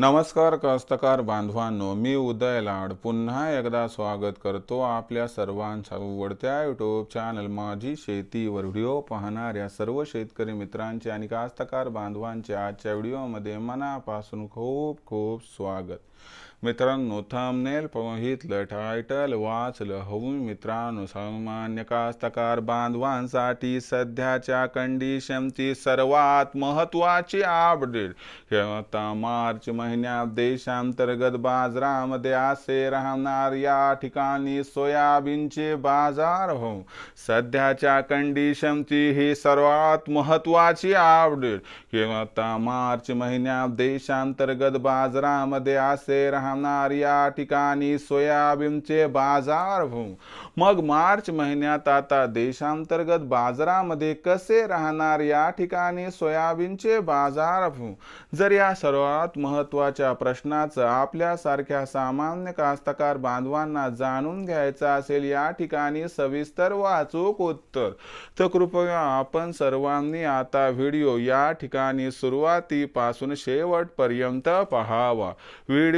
नमस्कार कास्तकार बांधवांनो मी उदय लाड. पुन्हा एकदा स्वागत करतो आपल्या सर्वांच्या आवडत्या यूट्यूब चॅनल माझी शेतीवर. व्हिडिओ पाहणाऱ्या सर्व शेतकरी मित्रांचे आणि कास्तकार बांधवांचे आजच्या व्हिडिओमध्ये मनापासून खूप खूप स्वागत. मित्रांनो थंबनेल पाहितलं टायटल वाचलं हवं मित्रांनो सामान्य कास्तकार बांधवांसाठी सध्याच्या कंडिशनची सर्वात महत्त्वाची अपडेट हे आता मार्च महिन्यात देशांतर्गत बाजारामध्ये असे राहणार या ठिकाणी सोयाबीनचे बाजार हो. सध्याच्या कंडिशनची ही सर्वात महत्त्वाची अपडेट किंवा आता मार्च महिन्यात देशांतर्गत बाजारामध्ये असे राहणार या ठिकाणी सोयाबीनचे बाजार होऊ मग मार्च महिन्यात आता देशांतर्गत बाजारामध्ये कसे राहणार या ठिकाणी सोयाबीनचे बाजार होऊ जर या सर्वात महत्त्वाच्या प्रश्नाचं आपल्यासारख्या सामान्य कास्तकार बांधवांना जाणून घ्यायचं असेल या ठिकाणी सविस्तर वाचूक उत्तर. तर कृपया आपण सर्वांनी आता व्हिडिओ या ठिकाणी सुरुवातीपासून शेवटपर्यंत पहावा. व्हिडिओ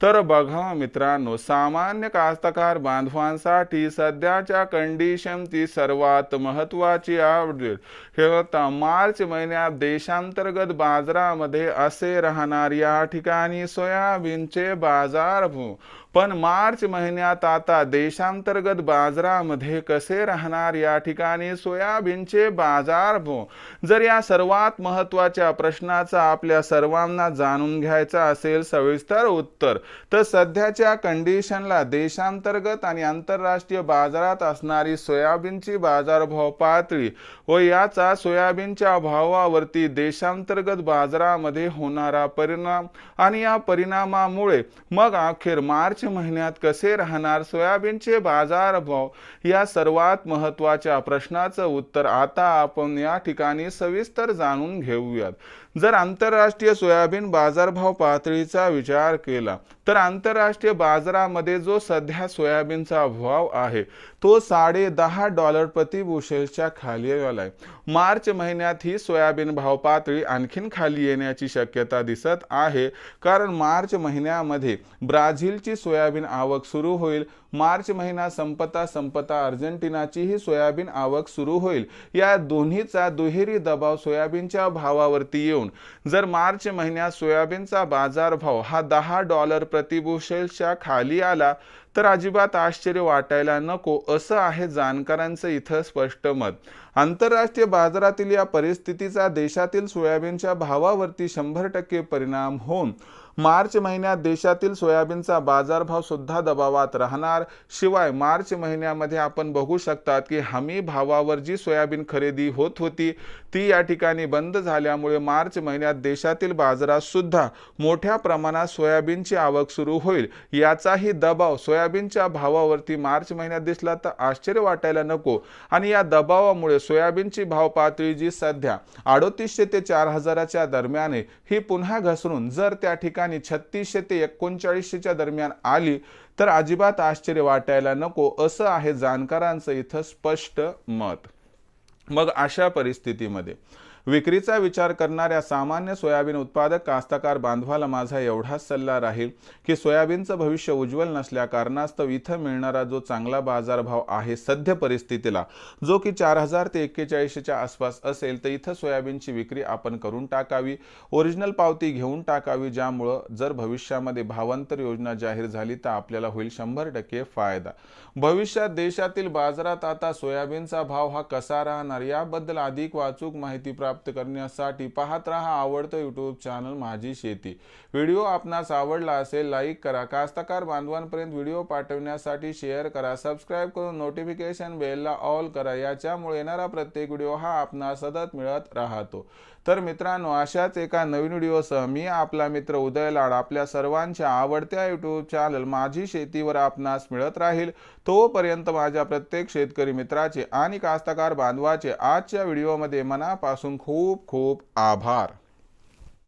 तर बघा मित्रांनो सामान्य कास्तकार बांधवांसाठी सध्याच्या कंडिशनची सर्वात महत्त्वाची अपडेट हे होता मार्च महिन्यात देशांतर्गत बाजारामध्ये असे राहणार. या ठिकाणी सोयाबीनचे बाजार पण मार्च महिन्यात आता देशांतर्गत बाजारामध्ये कसे राहणार? या ठिकाणी सोयाबीनचे बाजार जर या सर्वात महत्त्वाच्या प्रश्नाचा आपल्या सर्वांना जाणून घ्यायचा असेल सविस्तर उत्तर तर सध्याच्या कंडिशनला देशांतर्गत आणि आंतरराष्ट्रीय बाजारात असणारी सोयाबीनची बाजारभाव पातळी व याचा सोयाबीनच्या भावावरती देशांतर्गत बाजारामध्ये होणारा परिणाम आणि या परिणामामुळे मग अखेर मार्च महिन्यात कसे राहणार सोयाबीनचे बाजारभाव? या सर्वात महत्त्वाच्या प्रश्नाचं उत्तर आता आपण या ठिकाणी सविस्तर जाणून घेऊयात. जर आंतरराष्ट्रीय सोयाबीन बाजारभाव पातळीचा विचार केला तर आंतरराष्ट्रीय बाजारामध्ये जो सध्या सोयाबीनचा भाव आहे तो साडे दहा डॉलर प्रति बुशेलच्या खाली आलाय. मार्च महिन्यात ही सोयाबीन भाव पातळी आणखीन खाली येण्याची शक्यता दिसत आहे. कारण मार्च महिन्यामध्ये ब्राझीलची सोयाबीन आवक सुरू होईल. मार्च महिना संपता संपता अर्जेंटिनाचीही सोयाबीन आवक सुरू होईल. या दोन्हीचा दुहेरी दबाव सोयाबीनच्या भावावरती येऊन जर मार्च महिन्यात सोयाबीनचा बाजारभाव हा दहा डॉलर प्रतिबुशेलच्या खाली आला तर अजिबात आश्चर्य वाटायला नको असं आहे जाणकारांचं इथं स्पष्ट मत. आंतरराष्ट्रीय बाजारातील या परिस्थितीचा देशातील सोयाबीनच्या भावावरती शंभर टक्के परिणाम होऊन मार्च महिन्यात देशातील सोयाबीनचा बाजारभाव सुद्धा दबावात राहणार. शिवाय मार्च महिन्यामध्ये आपण बघू शकतात की हमी भावावर जी सोयाबीन खरेदी होत होती ती या ठिकाणी बंद झाल्यामुळे मार्च महिन्यात देशातील बाजारात सुद्धा मोठ्या प्रमाणात सोयाबीनची आवक सुरू होईल. याचाही दबाव सोयाबीनच्या भावावरती मार्च महिन्यात दिसला तर आश्चर्य वाटायला नको. आणि या दबावामुळे सोयाबीनची भाव पातळी जी सध्या अडोतीसशे ते चार हजाराच्या दरम्यान ही पुन्हा घसरून जर त्या ठिकाणी छत्तीसशे ते एकोणचाळीसशेच्या दरम्यान आली तर अजिबात आश्चर्य वाटायला नको असं आहे जाणकारांचं इथं स्पष्ट मत. मग अशा परिस्थितीमध्ये विक्रीचा विचार करणाऱ्या सामान्य सोयाबीन उत्पादक कास्तकार बांधवाला माझा एवढाच सल्ला राहील की सोयाबीनचं भविष्य उज्ज्वल नसल्या कारणास्तव इथं मिळणारा जो चांगला बाजारभाव आहे सध्य परिस्थितीला जो की चार हजार ते एक्केचाळीसच्या आसपास असेल तर इथं सोयाबीनची विक्री आपण करून टाकावी ओरिजिनल पावती घेऊन टाकावी ज्यामुळं जर भविष्यामध्ये भावांतर योजना जाहीर झाली तर आपल्याला होईल शंभर टक्के फायदा. भविष्यात देशातील बाजारात आता सोयाबीनचा भाव हा कसा राहणार? याबद्दल अधिक वाचूक माहिती प्राप्त प्राप्त करण्यासाठी पाहत राहा आवडतं यूट्यूब चॅनल माझी शेती. व्हिडिओ आपणास आवडला असेल लाईक करा. कास्तकार बांधवांपर्यंत व्हिडिओ पाठवण्यासाठी शेअर करा. सबस्क्राईब करून नोटिफिकेशन बेलला ऑल करा. याच्यामुळे येणारा प्रत्येक व्हिडिओ हा आपणास सतत मिळत राहतो. तर मित्रांनो अशाच एका नवीन व्हिडिओसह मी आपला मित्र उदय लाड आपल्या सर्वांच्या आवडत्या यूट्यूब चॅनल माझी शेतीवर आपणास मिळत राहील. तोपर्यंत माझ्या प्रत्येक शेतकरी मित्राचे आणि कास्तकार बांधवाचे आजच्या व्हिडिओमध्ये मनापासून खूप खूप आभार.